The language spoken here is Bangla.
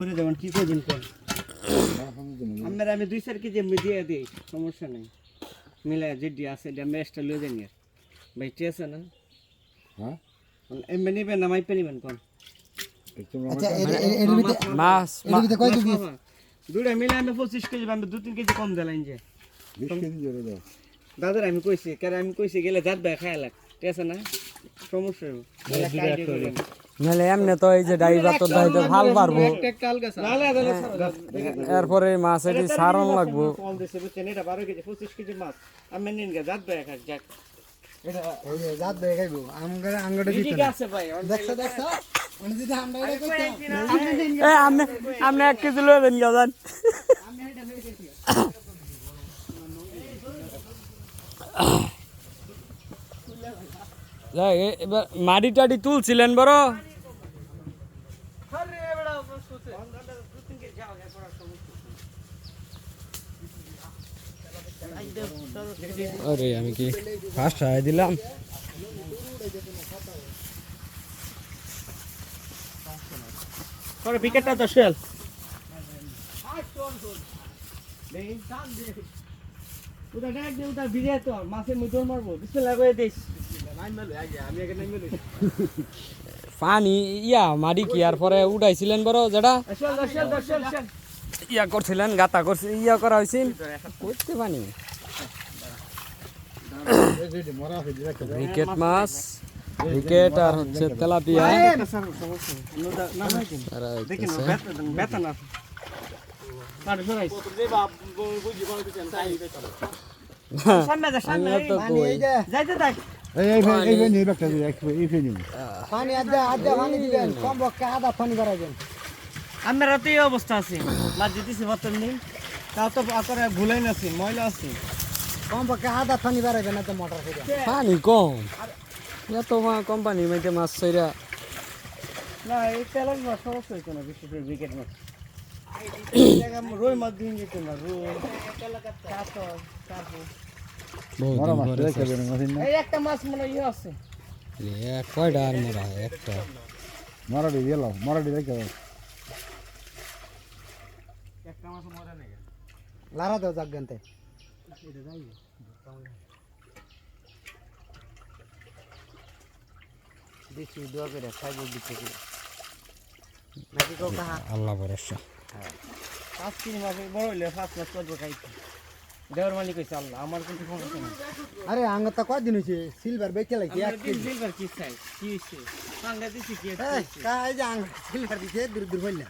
করে দেবেন কি করবেন কোন আমরা আমি দুই চার কেজি দিয়ে দিই সমস্যা নেই। মিলে যেটি আছে এটা ম্যাচটা লয়ে আর ভাই ঠিক আছে না? হ্যাঁ? এমনি নেবেন না মাইপে নেবেন কোন? আচ্ছা মাছ দুইটা মিলে আমি পঁচিশ কেজি আমি দু তিন কেজি কম দিলাম যে। বিশ কেজি জোরে দাও। দাদার আমি কইছি কারণ আমি কইছি গেলে যাত ভাই খাই লাগ। ঠিক আছে না? সমস্যা নাহলে এমনি তো এই যে ডাইভার তো দাইতে ভালো পারব। দাও। এরপরে মাছ এটি সারণ লাগবো। ফল দিছে বুঝছেন? এটা বারো কেজি পঁচিশ কেজি মাছ। আমি নিন গে যাত ভাই খাই যাক এটা এই যে জাত বেয়ে খাইবো আমগরে আঙ্গটা দিতে ঠিক না আছে ভাই দেখছ দেখছ মানে যদি আমরা এটা করতাম এ আমনে আমনে এক কেজি লয়ে দেন গাজান যাই এ- এবার মাটি টাটি তুলছিলেন বড় আরে আমি কি ফার্স্ট দিলাম? করে তো শেল উদা ডাক দে উদা ভিড়ে তো মাছের মুদর মারবো। বিসমিল্লাহ দিস। পানি ইয়া মাটি কি? আর পরে উঠাইছিলেন বড় যেটা? ইয়া করছিলেন গাতা করছি ইয়া করা হয়েছিল করতে পানি ক্রিকেট মাছ, ক্রিকেট আর হচ্ছে তেলাপিয়া। আছে আমরা তো এই অবস্থা আছি। মাছ দিতেছি বর্তমান। নেই তাও তো করে ভুলাই নাছি, ময়লা আছে। কম পক্ষে আদা পানি বাড়াবেন না তো মোটর থেকে পানি কম। এত কোম্পানি মাইতে মাছ ছইরা। না এই তেলের মাছ সমস্যা হইতো না বিশেষ করে উইকেট মাছ। রুই মাছ দিন যেত না রুই না। একটা মাছ মনে ইয়ে আছে। কয়টা আর মোরা একটা। মরা দি দিলাও মরা দি একটা মাছ মরে নেই লারা দাও যাক গেনতে। দেখি দোয়া করে খাইব দিতে নাকি কেউ কাহা? আল্লাহ ভরসা। পাঁচ তিন মাস বড় হইলে পাঁচ মাস করব খাইতে। দেওয়ার মালিক হয়েছে আল্লাহ আমার কিন্তু সমস্যা নেই। আরে আঙ্গ তো কয়দিন হইছে? সিলভার বেচে লাগছে এক কেজি। সিলভার কি চাই কি হয়েছে সাঙ্গা দিছি কি এই, যে আঙ্গ সিলভার দিছে দূর দূর হইলা।